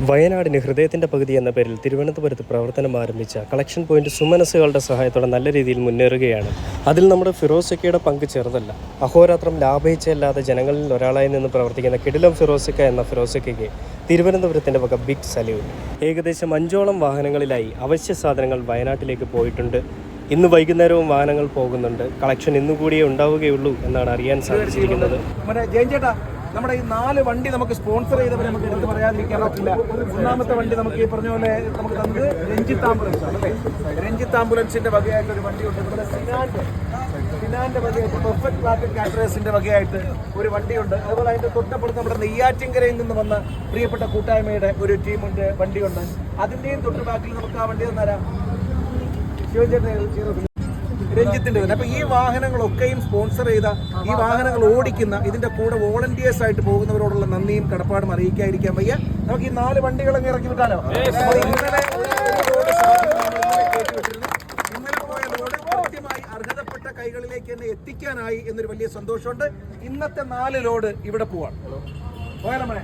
വയനാടിന് ഹൃദയത്തിന്റെ പകുതി എന്ന പേരിൽ തിരുവനന്തപുരത്ത് പ്രവർത്തനം ആരംഭിച്ച കളക്ഷൻ പോയിന്റ് സുമനസ്സുകളുടെ സഹായത്തോടെ നല്ല രീതിയിൽ മുന്നേറുകയാണ്. അതിൽ നമ്മുടെ ഫിറോസിക്കയുടെ പങ്ക് ചെറുതല്ല. അഹോരാത്രം ലാഭിച്ചല്ലാതെ ജനങ്ങളിൽ ഒരാളായി നിന്ന് പ്രവർത്തിക്കുന്ന കിടിലം ഫിറോസിക്ക എന്ന ഫിറോസിക്കയ്ക്ക് തിരുവനന്തപുരത്തിന്റെ വക ബിഗ് സല്യൂട്ട് ഏകദേശം അഞ്ചോളം വാഹനങ്ങളിലായി അവശ്യ സാധനങ്ങൾ വയനാട്ടിലേക്ക് പോയിട്ടുണ്ട്. ഇന്ന് വൈകുന്നേരവും വാഹനങ്ങൾ പോകുന്നുണ്ട്. കളക്ഷൻ ഇന്നുകൂടിയേ ഉണ്ടാവുകയുള്ളൂ എന്നാണ് അറിയാൻ സാധിച്ചിരിക്കുന്നത്. നമ്മുടെ ഈ നാല് വണ്ടി നമുക്ക് സ്പോൺസർ ചെയ്തവരെ നമുക്ക് എടുത്ത് പറയാതിരിക്കാൻ പറ്റില്ല. ഒന്നാമത്തെ വണ്ടി നമുക്ക് ഈ പറഞ്ഞ പോലെ നമുക്ക് തന്നത് രഞ്ജിത്ത് ആംബുലൻസ് ആണ് അല്ലേ? രഞ്ജിത്ത് ആംബുലൻസിന്റെ വകയായിട്ട് ഒരു വണ്ടിയുണ്ട് നമ്മുടെ സിനാന്റെ സിനാന്റെ വകയായിട്ട് പെർഫെക്റ്റ് മാർക്കറ്റ് കാറ്ററേഴ്സിന്റെ വകയായിട്ട് ഒരു വണ്ടിയുണ്ട്. അതുപോലെ അതിന്റെ തൊട്ടപ്പുറത്ത് നമ്മുടെ നെയ്യാറ്റിങ്കരയിൽ നിന്ന് വന്ന പ്രിയപ്പെട്ട കൂട്ടായ്മയുടെ ഒരു ടീമുണ്ട് വണ്ടിയുണ്ട്. അതിന്റെയും തൊട്ട് ബാക്കിൽ നമുക്ക് ആ വണ്ടി തന്നരാം? ശിവചേട്ടൻ രഞ്ജിത്തിന്റെ തന്നെ. അപ്പൊ ഈ വാഹനങ്ങളൊക്കെയും സ്പോൺസർ ചെയ്ത ഈ വാഹനങ്ങൾ ഓടിക്കുന്ന ഇതിന്റെ കൂടെ വോളണ്ടിയേഴ്സ് ആയിട്ട് പോകുന്നവരോടുള്ള നന്ദിയും കടപ്പാടും അറിയിക്കാതിരിക്കാൻ വയ്യ. നമുക്ക് ഈ നാല് വണ്ടികൾ അങ്ങ് ഇറക്കി വിട്ടാലോ? ഇന്നലെ അർഹതപ്പെട്ട കൈകളിലേക്ക് തന്നെ എത്തിക്കാനായി എന്നൊരു വലിയ സന്തോഷമുണ്ട്. ഇന്നത്തെ നാല് ലോഡ് ഇവിടെ പോവാണ് പോയാലോ മോനെ?